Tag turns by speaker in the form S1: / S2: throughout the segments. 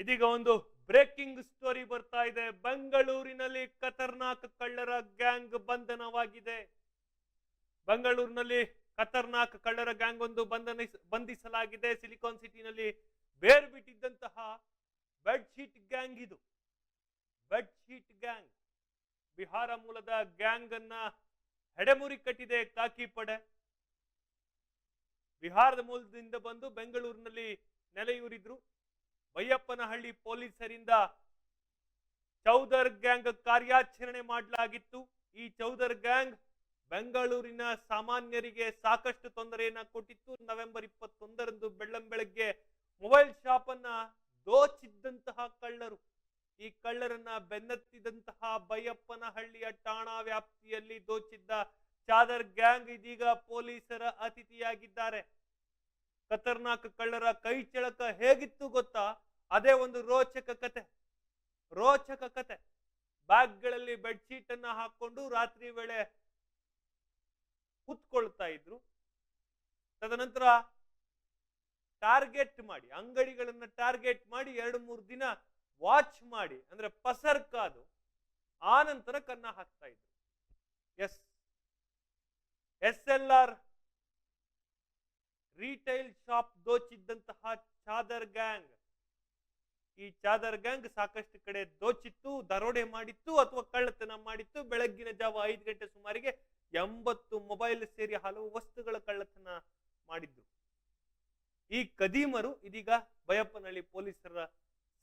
S1: ಇದೀಗ ಒಂದು breaking story ಬರ್ತಾ ಇದೆ. ಬೆಂಗಳೂರಿನಲ್ಲಿ ಖತರ್ನಾಕ್ ಕಳ್ಳರ ಗ್ಯಾಂಗ್ ಬಂಧನವಾಗಿದೆ. ಬೆಂಗಳೂರಿನಲ್ಲಿ ಖತರ್ನಾಕ್ ಕಳ್ಳರ ಗ್ಯಾಂಗ್ ಒಂದು ಬಂಧನ ಬಂಧಿಸಲಾಗಿದೆ. ಸಿಲಿಕಾನ್ ಸಿಟಿನಲ್ಲಿ ಬೇರ್ ಬಿಟ್ಟಿದ್ದಂತಹ ಬೆಡ್ಶೀಟ್ ಗ್ಯಾಂಗ್ ಇದು. Bedsheet gang. ಬಿಹಾರ ಮೂಲದ ಗ್ಯಾಂಗ್ ಅನ್ನ ಹೆಡೆಮುರಿ ಕಟ್ಟಿದೆ ಕಾಕಿ ಪಡೆ ಬಿಹಾರದ ಮೂಲದಿಂದ ಬಂದು ಬೆಂಗಳೂರಿನಲ್ಲಿ ನೆಲೆಯೂರಿದ್ರು. ಬೈಯಪ್ಪನಹಳ್ಳಿ ಪೊಲೀಸರಿಂದ ಚೌದರ್ ಗ್ಯಾಂಗ್ ಕಾರ್ಯಾಚರಣೆ ಮಾಡಲಾಗಿತ್ತು. ಈ ಚೌದರ್ ಗ್ಯಾಂಗ್ ಬೆಂಗಳೂರಿನ ಸಾಮಾನ್ಯರಿಗೆ ಸಾಕಷ್ಟು ತೊಂದರೆಯನ್ನ ಕೊಟ್ಟಿತ್ತು. ನವೆಂಬರ್ ಇಪ್ಪತ್ತೊಂದರಂದು ಬೆಳ್ಳಂಬೆಳಗ್ಗೆ ಮೊಬೈಲ್ ಶಾಪ್ ಅನ್ನ ದೋಚಿದ್ದಂತಹ ಕಳ್ಳರು. ಈ ಕಳ್ಳರನ್ನ ಬೆನ್ನತ್ತಿದಂತಹ ಬೈಯಪ್ಪನಹಳ್ಳಿಯ ಠಾಣಾ ವ್ಯಾಪ್ತಿಯಲ್ಲಿ ದೋಚಿದ್ದ ಚಾದರ್ ಗ್ಯಾಂಗ್ ಇದೀಗ ಪೊಲೀಸರ ಅತಿಥಿಯಾಗಿದ್ದಾರೆ. ಖತರ್ನಾಕ್ ಕಳ್ಳರ ಕೈ ಚಳಕ ಹೇಗಿತ್ತು ಗೊತ್ತಾ? ಅದೇ ಒಂದು ರೋಚಕ ಕತೆ. ರೋಚಕ ಕತೆ. ಬ್ಯಾಗ್ಗಳಲ್ಲಿ ಬೆಡ್ಶೀಟ್ ಅನ್ನ ಹಾಕೊಂಡು ರಾತ್ರಿ ವೇಳೆ ಕುತ್ಕೊಳ್ತಾ ಇದ್ರು. ತದನಂತರ ಟಾರ್ಗೆಟ್ ಮಾಡಿ, ಅಂಗಡಿಗಳನ್ನ ಟಾರ್ಗೆಟ್ ಮಾಡಿ ಎರಡು ಮೂರು ದಿನ ವಾಚ್ ಮಾಡಿ, ಅಂದ್ರೆ ಪಸರ್ ಕಾದು, ಆ ನಂತರ ಕನ್ನ ಹಾಕ್ತಾ ಇದ್ರು. S. S L R retail shop ದೋಚಿದ್ದಂತಹ ಚಾದರ್ ಗ್ಯಾಂಗ್. ಈ ಚಾದರ್ ಗ್ಯಾಂಗ್ ಸಾಕಷ್ಟು ಕಡೆ ದೋಚಿತ್ತು, ದರೋಡೆ ಮಾಡಿತ್ತು ಅಥವಾ ಕಳ್ಳತನ ಮಾಡಿತ್ತು. ಬೆಳಗ್ಗಿನ ಜಾವ ಐದು ಗಂಟೆ ಸುಮಾರಿಗೆ ಎಂಬತ್ತು ಮೊಬೈಲ್ ಸೇರಿ ಹಲವು ವಸ್ತುಗಳ ಕಳ್ಳತನ ಮಾಡಿದ್ರು. ಈ ಕದೀಮರು ಇದೀಗ ಬಯಪ್ಪನಹಳ್ಳಿ ಪೊಲೀಸರ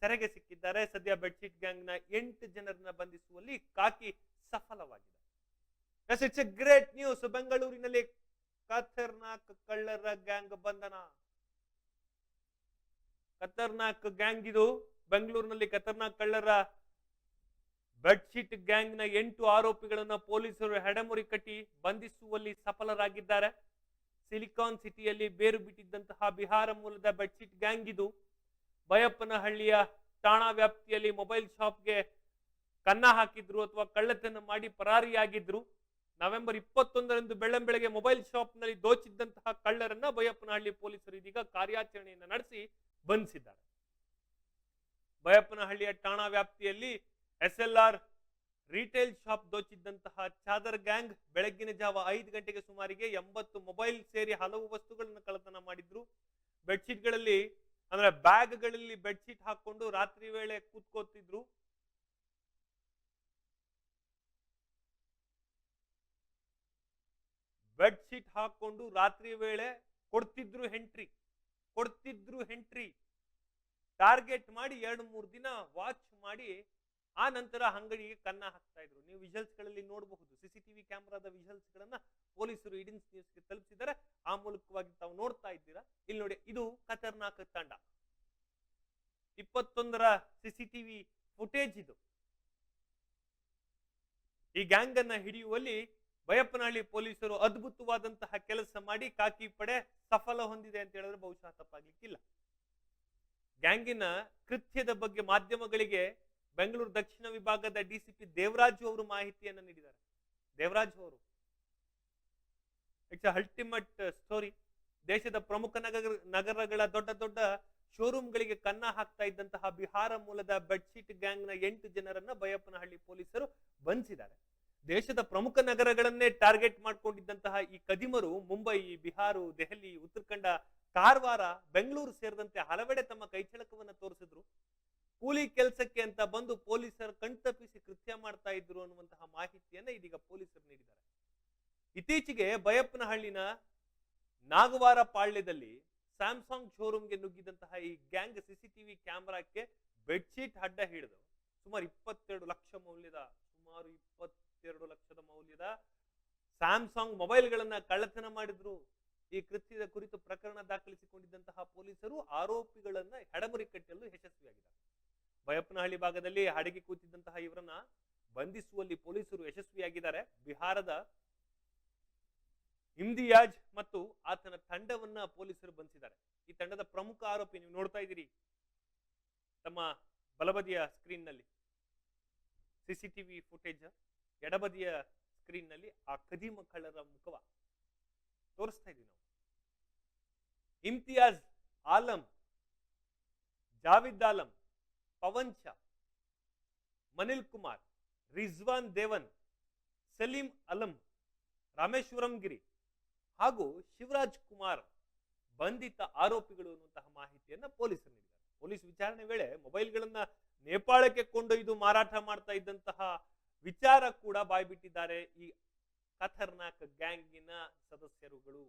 S1: ಸೆರೆಗೆ ಸಿಕ್ಕಿದ್ದಾರೆ. ಸದ್ಯ ಬೆಡ್ಶೀಟ್ ಗ್ಯಾಂಗ್ನ ಎಂಟು ಜನರನ್ನ ಬಂಧಿಸುವಲ್ಲಿ ಕಾಕಿ ಸಫಲವಾಗಿದೆ. ಇಟ್ಸ್ ಎ ಗ್ರೇಟ್ ನ್ಯೂಸ್ ಬೆಂಗಳೂರಿನಲ್ಲಿ ಕಥರ್ನಾಕ್ ಕಳ್ಳರ ಗ್ಯಾಂಗ್ ಬಂಧನ. ಖತರ್ನಾಕ್ ಗ್ಯಾಂಗ್ ಇದು. ಬೆಂಗಳೂರಿನಲ್ಲಿ ಖತರ್ನಾಕ್ ಕಳ್ಳರ ಬೆಡ್ಶೀಟ್ ಗ್ಯಾಂಗ್ನ ಎಂಟು ಆರೋಪಿಗಳನ್ನ ಪೊಲೀಸರು ಹೆಡಮುರಿ ಕಟ್ಟಿ ಬಂಧಿಸುವಲ್ಲಿ ಸಫಲರಾಗಿದ್ದಾರೆ. ಸಿಲಿಕಾನ್ ಸಿಟಿಯಲ್ಲಿ ಬೇರು ಬಿಟ್ಟಿದ್ದಂತಹ ಬಿಹಾರ ಮೂಲದ ಬೆಡ್ಶೀಟ್ ಗ್ಯಾಂಗ್ ಇದು. ಬಯಪ್ಪನಹಳ್ಳಿಯ ಠಾಣಾ ವ್ಯಾಪ್ತಿಯಲ್ಲಿ ಮೊಬೈಲ್ ಶಾಪ್ಗೆ ಕನ್ನ ಹಾಕಿದ್ರು ಅಥವಾ ಕಳ್ಳತನ ಮಾಡಿ ಪರಾರಿಯಾಗಿದ್ರು. ನವೆಂಬರ್ ಇಪ್ಪತ್ತೊಂದರಂದು ಬೆಳ್ಳಂಬೆಳಗ್ಗೆ ಮೊಬೈಲ್ ಶಾಪ್ನಲ್ಲಿ ದೋಚಿದ್ದಂತಹ ಕಳ್ಳರನ್ನ ಬಯಪ್ಪನಹಳ್ಳಿ ಪೊಲೀಸರು ಇದೀಗ ಕಾರ್ಯಾಚರಣೆಯನ್ನು ನಡೆಸಿ ಬಂಧಿಸಿದ್ದಾರೆ. ಬಯಪ್ಪನಹಳ್ಳಿಯ ಠಾಣಾ ವ್ಯಾಪ್ತಿಯಲ್ಲಿ S L R retail shop ದೋಚಿದ್ದಂತಹ ಚಾದರ್ ಗ್ಯಾಂಗ್ ಬೆಳಗ್ಗಿನ ಜಾವ ಐದು ಗಂಟೆಗೆ ಸುಮಾರಿಗೆ ಎಂಬತ್ತು ಮೊಬೈಲ್ ಸೇರಿ ಹಲವು ವಸ್ತುಗಳನ್ನು ಕಳ್ಳತನ ಮಾಡಿದ್ರು. ಬೆಡ್ಶೀಟ್ಗಳಲ್ಲಿ ಅಂದ್ರೆ ಬ್ಯಾಗ್ಗಳಲ್ಲಿ ಬೆಡ್ಶೀಟ್ ಹಾಕೊಂಡು ರಾತ್ರಿ ವೇಳೆ ಕೂತ್ಕೋತಿದ್ರು. ಬೆಡ್ಶೀಟ್ ಹಾಕೊಂಡು ರಾತ್ರಿ ವೇಳೆ ಕೊಡ್ತಿದ್ರು ಹೆಂಟ್ರಿ ಕೊಡ್ತಿದ್ರು ಹೆಂಟ್ರಿ ಟಾರ್ಗೆಟ್ ಮಾಡಿ ಎರಡು ಮೂರು ದಿನ ವಾಚ್ ಮಾಡಿ, ಆ ನಂತರ ಅಂಗಡಿಗೆ ಕನ್ನ ಹಾಕ್ತಾ ಇದ್ರು. ನೀವು ವಿಜುವಲ್ಸ್ಗಳಲ್ಲಿ ನೋಡಬಹುದು. ಸಿಸಿಟಿವಿ ಕ್ಯಾಮೆರಾದ ವಿಜುವಲ್ಸ್ ಗಳನ್ನ ಪೊಲೀಸರು ಇಡಿನ್ಸ್ ನ್ಯೂಸ್ಗೆ ತಲುಪಿಸಿದ್ದಾರೆ. ಆ ಮೂಲಕವಾಗಿ ತಾವು ನೋಡ್ತಾ ಇದ್ದೀರಾ? ಇಲ್ಲಿ ನೋಡಿ, ಇದು ಖತರ್ನಾಕ್ ತಂಡ. ಇಪ್ಪತ್ತೊಂದರ ಸಿಸಿಟಿವಿ ಫುಟೇಜ್ ಇದು. ಈ ಗ್ಯಾಂಗ್ ಅನ್ನ ಹಿಡಿಯುವಲ್ಲಿ ಬಯಪ್ಪನಹಳ್ಳಿ ಪೊಲೀಸರು ಅದ್ಭುತವಾದಂತಹ ಕೆಲಸ ಮಾಡಿ ಕಾಕಿ ಪಡೆ ಸಫಲ ಹೊಂದಿದೆ ಅಂತ ಹೇಳಿದ್ರೆ ಬಹುಶಃ ತಪ್ಪಾಗ್ಲಿಕ್ಕಿಲ್ಲ. ಗ್ಯಾಂಗಿನ ಕೃತ್ಯದ ಬಗ್ಗೆ ಮಾಧ್ಯಮಗಳಿಗೆ ಬೆಂಗಳೂರು ದಕ್ಷಿಣ ವಿಭಾಗದ ಡಿಸಿಪಿ ದೇವರಾಜು ಅವರು ಮಾಹಿತಿಯನ್ನು ನೀಡಿದ್ದಾರೆ. ದೇವರಾಜು ಅವರು. ಇಟ್ಸ್ ಅಲ್ಟಿಮೇಟ್ ಸ್ಟೋರಿ ದೇಶದ ಪ್ರಮುಖ ನಗರ, ನಗರಗಳ ದೊಡ್ಡ ದೊಡ್ಡ ಶೋರೂಮ್ಗಳಿಗೆ ಕನ್ನ ಹಾಕ್ತಾ ಇದ್ದಂತಹ ಬಿಹಾರ ಮೂಲದ ಬೆಡ್ಶೀಟ್ ಗ್ಯಾಂಗ್ನ ಎಂಟು ಜನರನ್ನ ಬಯಪ್ಪನಹಳ್ಳಿ ಪೊಲೀಸರು ಬಂಧಿಸಿದ್ದಾರೆ. ದೇಶದ ಪ್ರಮುಖ ನಗರಗಳನ್ನೇ ಟಾರ್ಗೆಟ್ ಮಾಡಿಕೊಂಡಿದ್ದಂತಹ ಈ ಕದಿಮರು, ಮುಂಬೈ, ಬಿಹಾರು, ದೆಹಲಿ, ಉತ್ತರಾಖಂಡ, ಕಾರವಾರ, ಬೆಂಗಳೂರು ಸೇರಿದಂತೆ ಹಲವೆಡೆ ತಮ್ಮ ಕೈಚಳಕವನ್ನು ತೋರಿಸಿದ್ರು. ಕೂಲಿ ಕೆಲಸಕ್ಕೆ ಅಂತ ಬಂದು ಪೊಲೀಸರು ಕಣ್ತಪ್ಪಿಸಿ ಕೃತ್ಯ ಮಾಡ್ತಾ ಇದ್ರು ಅನ್ನುವಂತಹ ಮಾಹಿತಿಯನ್ನ ಇದೀಗ ಪೊಲೀಸರು ನೀಡಿದ್ದಾರೆ. ಇತ್ತೀಚೆಗೆ ಬಯಪ್ಪನಹಳ್ಳಿನ ನಾಗವಾರ ಪಾಳ್ಯದಲ್ಲಿ ಸ್ಯಾಮ್ಸಂಗ್ ಶೋರೂಮ್ಗೆ ನುಗ್ಗಿದಂತಹ ಈ ಗ್ಯಾಂಗ್ ಸಿಸಿಟಿವಿ ಕ್ಯಾಮೆರಾಕ್ಕೆ ಬೆಡ್ಶೀಟ್ ಅಡ್ಡ ಹಿಡಿದು ಸುಮಾರು ಇಪ್ಪತ್ತೆರಡು ಲಕ್ಷ ಮೌಲ್ಯದ, ಸುಮಾರು ಇಪ್ಪತ್ತೆರಡು ಲಕ್ಷದ ಮೌಲ್ಯದ ಸ್ಯಾಮ್ಸಂಗ್ ಮೊಬೈಲ್ಗಳನ್ನ ಕಳ್ಳತನ ಮಾಡಿದ್ರು. ಈ ಕೃತ್ಯದ ಕುರಿತು ಪ್ರಕರಣ ದಾಖಲಿಸಿಕೊಂಡಿದ್ದಂತಹ ಪೊಲೀಸರು ಆರೋಪಿಗಳನ್ನ ಹೆಡಮುರಿ ಕಟ್ಟಲು ಯಶಸ್ವಿಯಾಗಿದ್ದಾರೆ. ಬಯಪ್ಪನಹಳ್ಳಿ ಭಾಗದಲ್ಲಿ ಅಡಗಿ ಕೂತಿದ್ದಂತಹ ಇವರನ್ನ ಬಂಧಿಸುವಲ್ಲಿ ಪೊಲೀಸರು ಯಶಸ್ವಿಯಾಗಿದ್ದಾರೆ. ಬಿಹಾರದ ಇಮ್ದಿಯಾಜ್ ಮತ್ತು ಆತನ ತಂಡವನ್ನ ಪೊಲೀಸರು ಬಂಧಿಸಿದ್ದಾರೆ. ಈ ತಂಡದ ಪ್ರಮುಖ ಆರೋಪಿ ನೀವು ನೋಡ್ತಾ ಇದ್ದೀರಿ. ತಮ್ಮ ಬಲಬದಿಯ ಸ್ಕ್ರೀನ್ನಲ್ಲಿ ಸಿಸಿಟಿವಿ ಫುಟೇಜ್ ಎಡಬದಿಯ ಸ್ಕ್ರೀನ್ನಲ್ಲಿ ಆ ಕದೀಮ ಕಳ್ಳರ ಮುಖವ ತೋರಿಸ್ತಾ ಇದೀವಿ ನಾವು. ಇಮ್ತಿಯಾಜ್ ಆಲಂ, ಜಾವಿದ್ ಆಲಂ, ಪವನ್ ಶಾ ಮನಿಲ್ ಕುಮಾರ್, ರಿಜ್ವಾನ್ ದೇವನ್, ಸಲೀಂ ಅಲಂ, ರಾಮೇಶ್ವರಂ ಗಿರಿ ಹಾಗೂ ಶಿವರಾಜ್ ಕುಮಾರ್ ಬಂಧಿತ ಆರೋಪಿಗಳು ಅನ್ನುವಂತಹ ಮಾಹಿತಿಯನ್ನ ಪೊಲೀಸರು ನೀಡಿದ್ದಾರೆ. ಪೊಲೀಸ್ ವಿಚಾರಣೆ ವೇಳೆ ಮೊಬೈಲ್ಗಳನ್ನ ನೇಪಾಳಕ್ಕೆ ಕೊಂಡೊಯ್ದು ಮಾರಾಟ ಮಾಡ್ತಾ ಇದ್ದಂತಹ ವಿಚಾರ ಕೂಡ ಬಾಯ್ಬಿಟ್ಟಿದ್ದಾರೆ ಈ ಖತರ್ನಾಕ್ ಗ್ಯಾಂಗಿನ ಸದಸ್ಯರುಗಳು.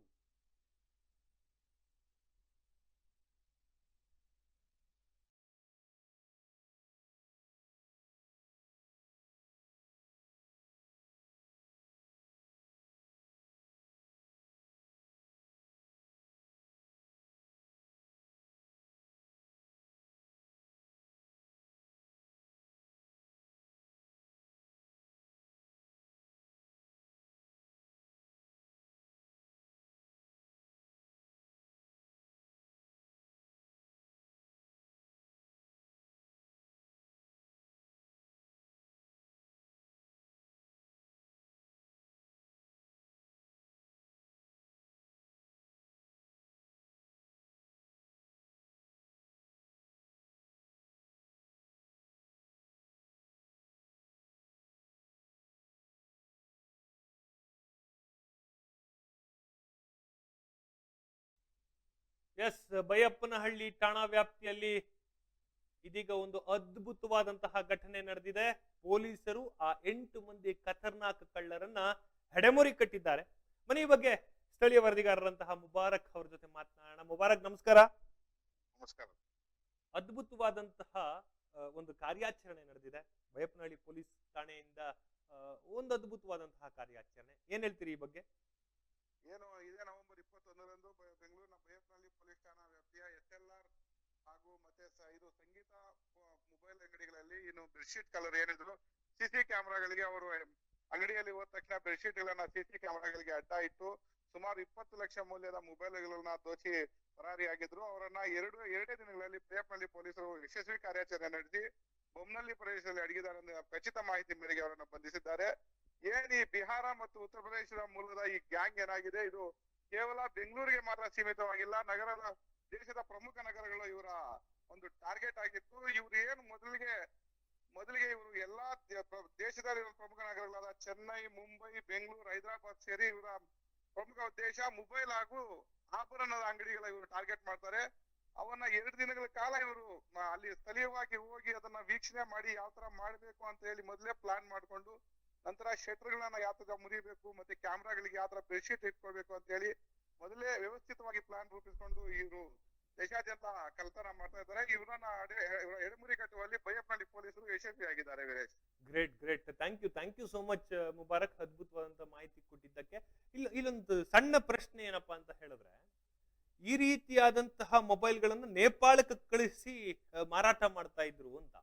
S1: ಎಸ್ ಬೈಯಪ್ಪನಹಳ್ಳಿ ಠಾಣಾ ವ್ಯಾಪ್ತಿಯಲ್ಲಿ ಇದೀಗ ಒಂದು ಅದ್ಭುತವಾದಂತಹ ಘಟನೆ ನಡೆದಿದೆ. ಪೊಲೀಸರು ಆ ಎಂಟು ಮಂದಿ ಖತರ್ನಾಕ್ ಕಳ್ಳರನ್ನ ಹೆಡೆಮುರಿ ಕಟ್ಟಿದ್ದಾರೆ. ಮನೆ ಬಗ್ಗೆ ಸ್ಥಳೀಯ ವರದಿಗಾರರಂತಹ ಮುಬಾರಕ್ ಅವ್ರ ಜೊತೆ ಮಾತನಾಡೋಣ. ಮುಬಾರಕ್ ನಮಸ್ಕಾರ.
S2: ನಮಸ್ಕಾರ.
S1: ಅದ್ಭುತವಾದಂತಹ ಒಂದು ಕಾರ್ಯಾಚರಣೆ ನಡೆದಿದೆ. ಬೈಯಪ್ಪನಹಳ್ಳಿ ಪೊಲೀಸ್ ಠಾಣೆಯಿಂದ ಒಂದು ಅದ್ಭುತವಾದಂತಹ ಕಾರ್ಯಾಚರಣೆ. ಏನ್ ಹೇಳ್ತೀರಿ ಈ ಬಗ್ಗೆ?
S2: ಏನು ಇದೇ ಬ- ಬೆಂಗಳೂರಿನ ಬೈಯಪ್ಪನಹಳ್ಳಿ ಪೊಲೀಸ್ ಠಾಣಾ ವ್ಯಾಪ್ತಿಯ ಎಸ್ ಎಲ್ ಆರ್ ಹಾಗೂ ಮತ್ತೆ ಇದು ಸಂಗೀತ ಮೊಬೈಲ್ ಅಂಗಡಿಗಳಲ್ಲಿ ಇನ್ನು ಬೆಡ್ಶೀಟ್ ಕಲರ್ ಏನಿದ್ರು ಸಿಸಿ ಕ್ಯಾಮೆರಾಗಳಿಗೆ ಅವರು ಅಂಗಡಿಯಲ್ಲಿ ಹೋದ ತಕ್ಷಣ ಬೆಡ್ಶೀಟ್ ಗಳನ್ನ ಸಿಸಿ ಕ್ಯಾಮೆರಾಗಳಿಗೆ ಅಡ್ಡ ಇಟ್ಟು ಸುಮಾರು ಇಪ್ಪತ್ತು ಲಕ್ಷ ಮೌಲ್ಯದ ಮೊಬೈಲ್ಗಳನ್ನ ದೋಚಿ ಪರಾರಿಯಾಗಿದ್ರು ಅವರನ್ನ ಎರಡು ಎರಡೇ ದಿನಗಳಲ್ಲಿ ಪೇಪ್ನಲ್ಲಿ ಪೊಲೀಸರು ಯಶಸ್ವಿ ಕಾರ್ಯಾಚರಣೆ ನಡೆಸಿ ಬೊಮ್ಮನಹಳ್ಳಿ ಪ್ರದೇಶದಲ್ಲಿ ಅಡಗಿದ್ದಾರೆ ಅನ್ನೋ ಖಚಿತ ಮಾಹಿತಿ ಮೇರೆಗೆ ಅವರನ್ನು ಬಂಧಿಸಿದ್ದಾರೆ. ಏನ್ ಈ ಬಿಹಾರ ಮತ್ತು ಉತ್ತರ ಪ್ರದೇಶದ ಮೂಲದ ಈ ಗ್ಯಾಂಗ್ ಏನಾಗಿದೆ? ಇದು ಕೇವಲ ಬೆಂಗಳೂರಿಗೆ ಮಾತ್ರ ಸೀಮಿತವಾಗಿಲ್ಲ, ನಗರದ ದೇಶದ ಪ್ರಮುಖ ನಗರಗಳು ಇವರ ಒಂದು ಟಾರ್ಗೆಟ್ ಆಗಿತ್ತು. ಇವ್ರು ಏನು ಮೊದಲಿಗೆ ಮೊದಲಿಗೆ ಇವರು ಎಲ್ಲಾ ದೇಶದಲ್ಲಿರೋ ಪ್ರಮುಖ ನಗರಗಳಾದ ಚೆನ್ನೈ, ಮುಂಬೈ, ಬೆಂಗಳೂರು, ಹೈದರಾಬಾದ್ ಸೇರಿ ಇವರ ಪ್ರಮುಖ ಉದ್ದೇಶ ಮೊಬೈಲ್ ಹಾಗೂ ಆಭರಣದ ಅಂಗಡಿಗಳ ಇವರು ಟಾರ್ಗೆಟ್ ಮಾಡ್ತಾರೆ. ಅವನ್ನ ಎರಡು ದಿನಗಳ ಕಾಲ ಇವರು ಅಲ್ಲಿ ಸ್ಥಳೀಯವಾಗಿ ಹೋಗಿ ಅದನ್ನ ವೀಕ್ಷಣೆ ಮಾಡಿ ಯಾವ ತರ ಮಾಡ್ಬೇಕು ಅಂತ ಹೇಳಿ ಮೊದಲೇ ಪ್ಲಾನ್ ಮಾಡ್ಕೊಂಡು ನಂತರ ಶಟರ್ಗಳನ್ನ ಯಾವ ತರ ಮುರಿಬೇಕು ಮತ್ತೆ ಕ್ಯಾಮ್ರಾಗಳಿಗೆ ಯಾವ ತರ ಬೆಡ್ಶೀಟ್ ಇಟ್ಕೋಬೇಕು ಅಂತ ಹೇಳಿ ಮೊದಲೇ ವ್ಯವಸ್ಥಿತವಾಗಿ ಪ್ಲಾನ್ ರೂಪಿಸಿಕೊಂಡು ಇವರು ದೇಶಾದ್ಯಂತ ಕಲ್ತನ ಮಾಡ್ತಾ ಇದ್ದಾರೆ. ಇವರನ್ನ ಎಡಮುರಿ ಕಟ್ಟುವಲ್ಲಿ ಯಶಸ್ವಿ ಪೊಲೀಸರು ಯಶಸ್ವಿಯಾಗಿದ್ದಾರೆ Veeresh.
S1: Great great thank you thank you so much Mubarak ಅದ್ಭುತವಾದಂತ ಮಾಹಿತಿ ಕೊಟ್ಟಿದ್ದಕ್ಕೆ. ಇಲ್ಲ ಇಲ್ಲೊಂದು ಸಣ್ಣ ಪ್ರಶ್ನೆ ಏನಪ್ಪಾ ಅಂತ ಹೇಳಿದ್ರೆ ಈ ರೀತಿಯಾದಂತಹ ಮೊಬೈಲ್ಗಳನ್ನು ನೇಪಾಳಕ್ಕೆ ಕಳಿಸಿ ಮಾರಾಟ ಮಾಡ್ತಾ ಇದ್ರು ಅಂತ.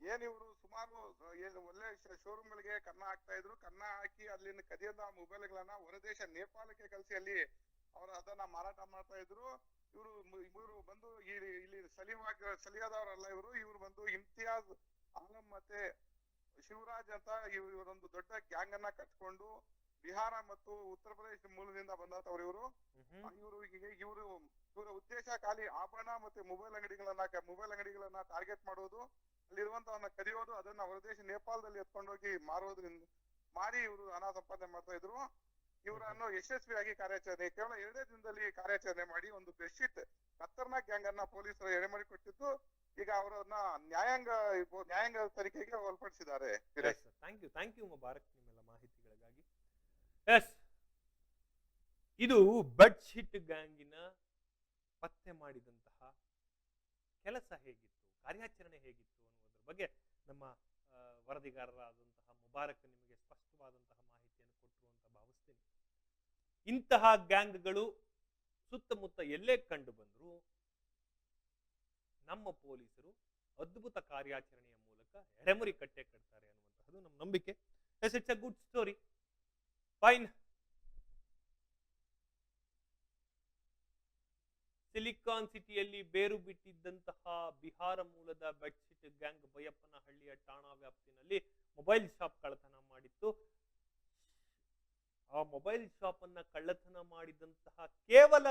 S2: ಏನ್ ಇವರು ಸುಮಾರು ಏನು ಒಳ್ಳೆ ಶೋರೂಮ್ ಗಳಿಗೆ ಕನ್ನ ಹಾಕ್ತಾ ಇದ್ರು. ಕನ್ನ ಹಾಕಿ ಅಲ್ಲಿನ ಕದಿಯದ ಮೊಬೈಲ್ ಗಳನ್ನ ಹೊರದೇಶ ನೇಪಾಳಕ್ಕೆ ಕಲಸಿ ಅಲ್ಲಿ ಅವರು ಅದನ್ನ ಮಾರಾಟ ಮಾಡ್ತಾ ಇದ್ರು. ಇವರು ಇವರು ಬಂದು ಇಲ್ಲಿ ಸಲೀಮಾಗ್ ಸಲಿಯಾದವರಲ್ಲ ಇವರು. ಇವರು ಬಂದು ಇಮ್ತಿಯಾಜ್ ಆಲಂ ಮತ್ತೆ ಶಿವರಾಜ್ ಅಂತ ಇವ್ರು ಇವರೊಂದು ದೊಡ್ಡ ಗ್ಯಾಂಗ್ ಅನ್ನ ಕಟ್ಕೊಂಡು ಬಿಹಾರ ಮತ್ತು ಉತ್ತರ ಪ್ರದೇಶ ಮೂಲದಿಂದ ಬಂದಂತವ್ರು ಇವರು. ಇವರು ಇವರು ಇವರ ಉದ್ದೇಶ ಖಾಲಿ ಆಭರಣ ಮತ್ತೆ ಮೊಬೈಲ್ ಅಂಗಡಿಗಳನ್ನ ಮೊಬೈಲ್ ಅಂಗಡಿಗಳನ್ನ ಟಾರ್ಗೆಟ್ ಮಾಡೋದು. ಅಲ್ಲಿರುವಂತವನ್ನ ಕದಿಯೋದು ಅದನ್ನ ಹೊರದೇಶ ನೇಪಾಳದಲ್ಲಿ ಎತ್ಕೊಂಡೋಗಿ ಮಾರೋದ್ರಿಂದ ಮಾರಿ ಇವರು ಹಣ ಸಂಪಾದನೆ ಮಾಡ್ತಾ ಇದ್ರು. ಇವರನ್ನು ಯಶಸ್ವಿಯಾಗಿ ಕಾರ್ಯಾಚರಣೆ ಕೇವಲ ಎರಡೇ ದಿನದಲ್ಲಿ ಕಾರ್ಯಾಚರಣೆ ಮಾಡಿ ಒಂದು ಬೆಡ್ಶೀಟ್ ಖತರ್ನಾಕ್ ಗ್ಯಾಂಗ್ ಅನ್ನ ಪೊಲೀಸರು ಎಡೆಮಾಡಿ ಕೊಟ್ಟಿದ್ದು ಈಗ ಅವರನ್ನ ನ್ಯಾಯಾಂಗ ನ್ಯಾಯಾಂಗ ತನಿಖೆಗೆ ಒಳಪಡಿಸಿದ್ದಾರೆ.
S1: Thank you thank you Mubarak ನಿಮ್ಮೆಲ್ಲ ಮಾಹಿತಿಗಳಿಗಾಗಿ. ಎಸ್ ಇದು ಬೆಡ್ ಶೀಟ್ ಗ್ಯಾಂಗಿನ ಪತ್ತೆ ಮಾಡಿದಂತಹ ಕೆಲಸ ಹೇಗಿತ್ತು ಕಾರ್ಯಾಚರಣೆ ಹೇಗಿತ್ತು ಬಗ್ಗೆ ನಮ್ಮ ವರದಿಗಾರರಾದಂತಹ ಮುಬಾರಕ್ ನಿಮಗೆ ಸ್ಪಷ್ಟವಾದಂತಹ ಮಾಹಿತಿಯನ್ನು ಕೊಟ್ಟರು ಅಂತ ಭಾವಿಸ್ತೀನಿ. ಇಂತಹ ಗ್ಯಾಂಗ್ಗಳು ಸುತ್ತಮುತ್ತ ಎಲ್ಲೇ ಕಂಡು ಬಂದರೂ ನಮ್ಮ ಪೊಲೀಸರು ಅದ್ಭುತ ಕಾರ್ಯಾಚರಣೆಯ ಮೂಲಕ ಎಡೆಮುರಿ ಕಟ್ಟೆ ಕಟ್ತಾರೆ ಅನ್ನುವಂತಹದ್ದು ನಮ್ಮ ನಂಬಿಕೆ. Yes it's a good story fine silicon ಸಿಟಿಯಲ್ಲಿ ಬೇರು ಬಿಟ್ಟಿದ್ದಂತಹ ಬಿಹಾರ ಮೂಲದ ಬೆಡ್ಶೀಟ್ ಗ್ಯಾಂಗ್ ಬೈಯಪ್ಪನಹಳ್ಳಿಯ ಠಾಣಾ ವ್ಯಾಪ್ತಿನಲ್ಲಿ ಮೊಬೈಲ್ ಶಾಪ್ ಕಳ್ಳತನ ಮಾಡಿತ್ತು. ಆ ಮೊಬೈಲ್ ಶಾಪ್ ಅನ್ನ ಕಳ್ಳತನ ಮಾಡಿದಂತಹ ಕೇವಲ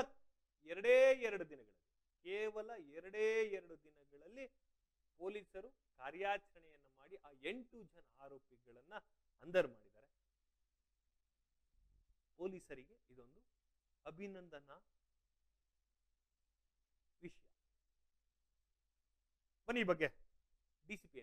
S1: ಎರಡೇ ಎರಡು ದಿನಗಳಲ್ಲಿ, ಕೇವಲ ಎರಡೇ ಎರಡು ದಿನಗಳಲ್ಲಿ ಪೊಲೀಸರು ಕಾರ್ಯಾಚರಣೆಯನ್ನು ಮಾಡಿ ಆ ಎಂಟು ಜನ ಆರೋಪಿಗಳನ್ನ ಅಂದರ್ ಮಾಡಿದ್ದಾರೆ. ಪೊಲೀಸರಿಗೆ ಇದೊಂದು ಅಭಿನಂದನಾ ವಿಷಯ ಬನ್ನಿ ಈ ಬಗ್ಗೆ ಡಿಸಿಪಿ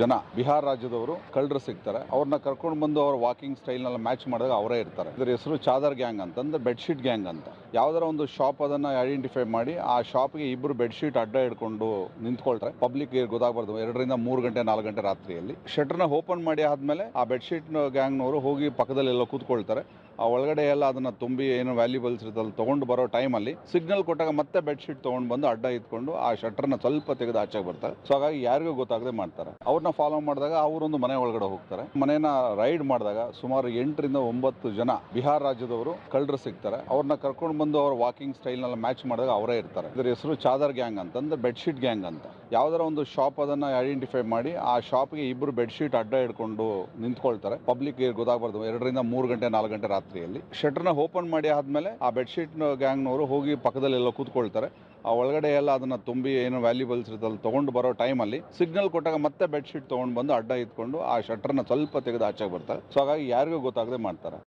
S3: ಜನ ಬಿಹಾರ ರಾಜ್ಯದವರು ಕಳ್ಳರು ಸಿಗ್ತಾರೆ. ಅವ್ರನ್ನ ಕರ್ಕೊಂಡು ಬಂದು ಅವ್ರ ವಾಕಿಂಗ್ ಸ್ಟೈಲ್ನೆಲ್ಲ ಮ್ಯಾಚ್ ಮಾಡಿದಾಗ ಅವರೇ ಇರ್ತಾರೆ. ಇದ್ರ ಹೆಸರು ಚಾದರ್ ಗ್ಯಾಂಗ್ ಅಂತ ಅಂದ್ರೆ ಬೆಡ್ಶೀಟ್ ಗ್ಯಾಂಗ್ ಅಂತ. ಯಾವ್ದಾರ ಒಂದು ಶಾಪ್ ಅದನ್ನ ಐಡೆಂಟಿಫೈ ಮಾಡಿ, ಆ ಶಾಪ್ಗೆ ಇಬ್ರು ಬೆಡ್ಶೀಟ್ ಅಡ್ಡ ಹಿಡ್ಕೊಂಡು ನಿಂತ್ಕೊಳ್ತಾರೆ. ಪಬ್ಲಿಕ್ ಗೊತ್ತಾಗಬಾರ್ದು. ಎರಡರಿಂದ ಮೂರು ಗಂಟೆ, ನಾಲ್ಕು ಗಂಟೆ ರಾತ್ರಿಯಲ್ಲಿ. ಶಟರ್ನ ಓಪನ್ ಮಾಡಿ ಆದ್ಮೇಲೆ ಆ ಬೆಡ್ಶೀಟ್ ಗ್ಯಾಂಗ್ನವರು ಹೋಗಿ ಪಕ್ಕದಲ್ಲಿ ಎಲ್ಲ ಕೂತ್ಕೊಳ್ತಾರೆ. ಆ ಒಳಗಡೆ ಎಲ್ಲ ಅದನ್ನ ತುಂಬಿ ಏನು ವ್ಯಾಲ್ಯೂಬಲ್ಸ್ ಇರ್ತಲ್ಲ ತಗೊಂಡು ಬರೋ ಟೈಮಲ್ಲಿ ಸಿಗ್ನಲ್ ಕೊಟ್ಟಾಗ ಮತ್ತೆ ಬೆಡ್ಶೀಟ್ ತೊಗೊಂಡು ಬಂದು ಅಡ್ಡ ಇಟ್ಕೊಂಡು ಆ ಶಟರ್ನ ಸ್ವಲ್ಪ ತೆಗೆದು ಆಚೆಗೆ ಬರ್ತಾರೆ. ಸೊ ಹಾಗಾಗಿ ಯಾರಿಗೂ ಗೊತ್ತಾಗದೆ ಮಾಡ್ತಾರೆ. ಅವ್ರನ್ನ ಫಾಲೋ ಮಾಡಿದಾಗ ಅವರೊಂದು ಮನೆ ಒಳಗಡೆ ಹೋಗ್ತಾರೆ. ಮನೇನ ರೈಡ್ ಮಾಡಿದಾಗ ಸುಮಾರು ಎಂಟರಿಂದ ಒಂಬತ್ತು ಜನ ಬಿಹಾರ ರಾಜ್ಯದವರು ಕಳ್ಳರು ಸಿಗ್ತಾರೆ. ಅವ್ರನ್ನ ಕರ್ಕೊಂಡು ಬಂದು ಅವ್ರ ವಾಕಿಂಗ್ ಸ್ಟೈಲ್ನೆಲ್ಲ ಮ್ಯಾಚ್ ಮಾಡಿದಾಗ ಅವರೇ ಇರ್ತಾರೆ. ಇದರ ಹೆಸರು ಚಾದರ್ ಗ್ಯಾಂಗ್ ಅಂತಂದ್ರೆ ಬೆಡ್ಶೀಟ್ ಗ್ಯಾಂಗ್ ಅಂತ. ಯಾವ್ದಾರ ಒಂದು ಶಾಪ್ ಅದನ್ನ ಐಡೆಂಟಿಫೈ ಮಾಡಿ ಆ ಶಾಪ್ಗೆ ಇಬ್ಬರು ಬೆಡ್ಶೀಟ್ ಅಡ್ಡ ಹಿಡ್ಕೊಂಡು ನಿಂತ್ಕೊಳ್ತಾರೆ. ಪಬ್ಲಿಕ್ ಗೊತ್ತಾಗಬಾರ್ದು. ಎರಡರಿಂದ ಮೂರು ಗಂಟೆ, ನಾಲ್ಕು ಗಂಟೆ ರಾತ್ರಿಯಲ್ಲಿ ಶಟರ್ನ ಓಪನ್ ಮಾಡಿ ಆದಮೇಲೆ ಆ ಬೆಡ್ಶೀಟ್ ಗ್ಯಾಂಗ್ನವರು ಹೋಗಿ ಪಕ್ಕದಲ್ಲಿ ಎಲ್ಲ ಕೂತ್ಕೊಳ್ತಾರೆ. ಆ ಒಳಗಡೆ ಎಲ್ಲ ಅದನ್ನು ತುಂಬಿ ಏನು ವ್ಯಾಲ್ಯೂಬಲ್ಸ್ ಇರ್ತಲ್ಲ ತೊಗೊಂಡು ಬರೋ ಟೈಮಲ್ಲಿ ಸಿಗ್ನಲ್ ಕೊಟ್ಟಾಗ ಮತ್ತೆ ಬೆಡ್ಶೀಟ್ ತೊಗೊಂಡು ಬಂದು ಅಡ್ಡ ಇಟ್ಕೊಂಡು ಆ ಶಟರ್ನ ಸ್ವಲ್ಪ ತೆಗೆದು ಆಚೆಗೆ ಬರ್ತಾರೆ. ಸೊ ಹಾಗಾಗಿ ಯಾರಿಗೂ ಗೊತ್ತಾಗದೆ ಮಾಡ್ತಾರೆ.